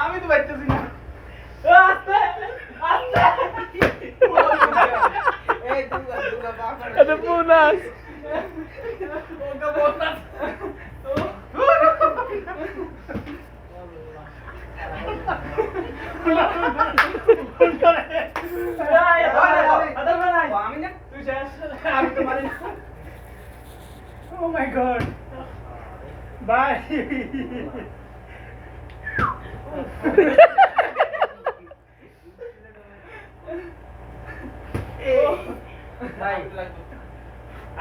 আমি তো পাইতেছি না। আস্তে আস্তে। এই দুগা দুগা বাবা এটা বোনাস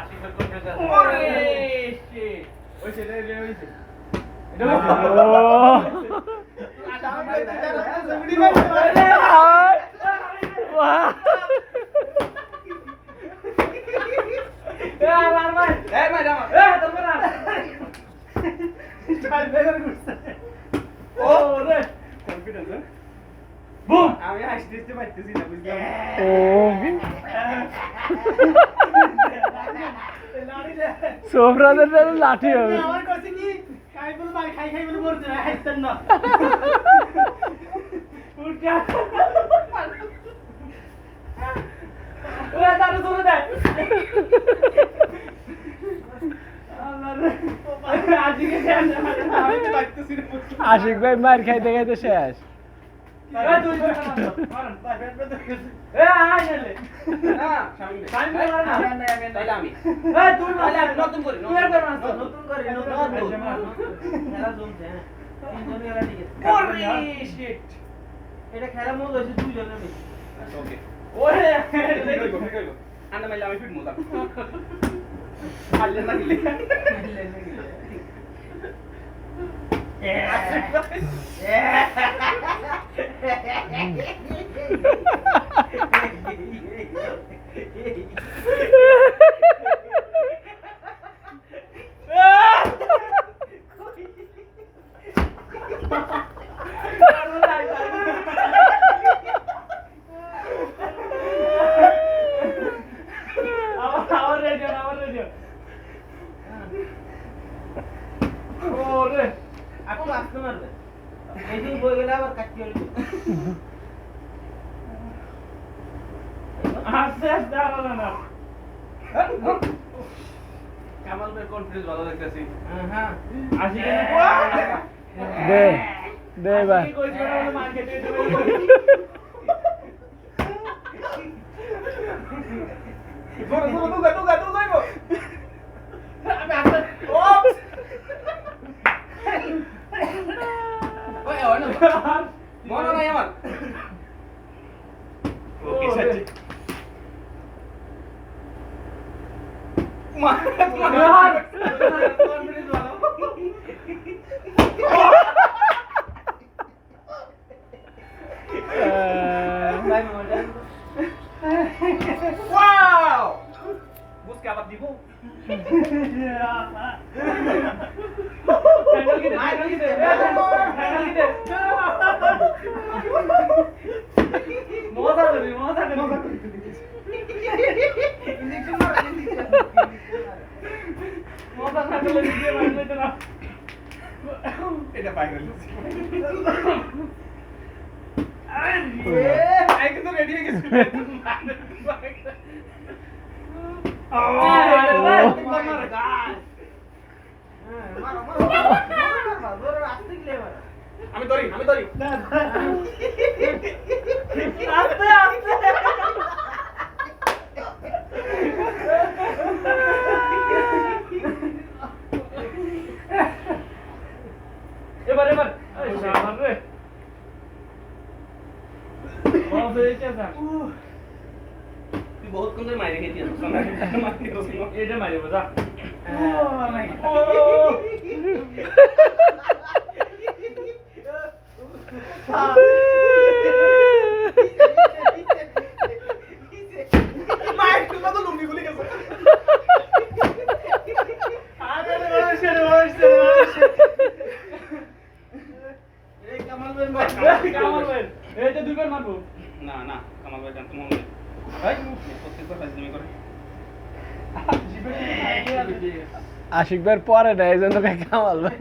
ওগা বোনাস আদর বানাই আমি না তুই শেষ আমি তো পারি না ও মাই গড বাই ভাই আশীর্বাদ করতে যান ওরে শিট ওই সেটা এটা হইছে ও বাহ এ আর আর ভাই এই ম্যাডাম এ তোর না স্টাইল বেগার করছে ও রে কনফিডেন্স বুম আমি হাসতে হাসতে পারতেছি না বুঝলাম লাঠি হবে না আল্লাহ রে আজকে কেন আমি তো পারতেছি না বুঝলাম আশিক ভাই মার খাইতে খাইতে শেষ। এটা খেলা মূল হয়েছে দুইজনের ওকে ওরে আমি ফিট না গিলে আমার আমার রেডিও আমার রেডিও ওরে আপনি আসতে মারবে এই গেলে আবার কাটতে হবে আস্তে আস্তে আর না কামাল ভাই কনফিডেন্স ভালো লাগতেছি হ্যাঁ আসি দে দে এবার কি মনে নাই আমার ওকে সাথে মার মার কনফিডেন্স वाला wow busca apa di bu ya এটা রেডি হয়ে গেছে। আমি ধরি আমি ধরি। আস্তে আস্তে। তুই বহুত কোন মাইরে খেয়েছিস? এটা মারি বাজা ও মাইর তুই তো লুঙ্গি গুলি গেছে আরে বসে বসে বসে এই কামাল ভাই তো দুইবার মারবো। না না কামাল ভাই জানতো মনে নেই। ভাই প্রত্যেকবার ফাজলামি করে। আশিক ভাইয়ের পরে না এই জন্য কামাল ভাই।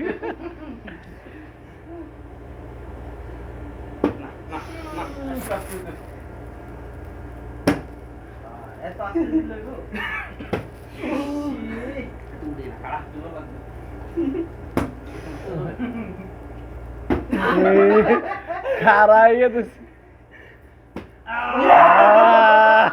না, খারাপ 야!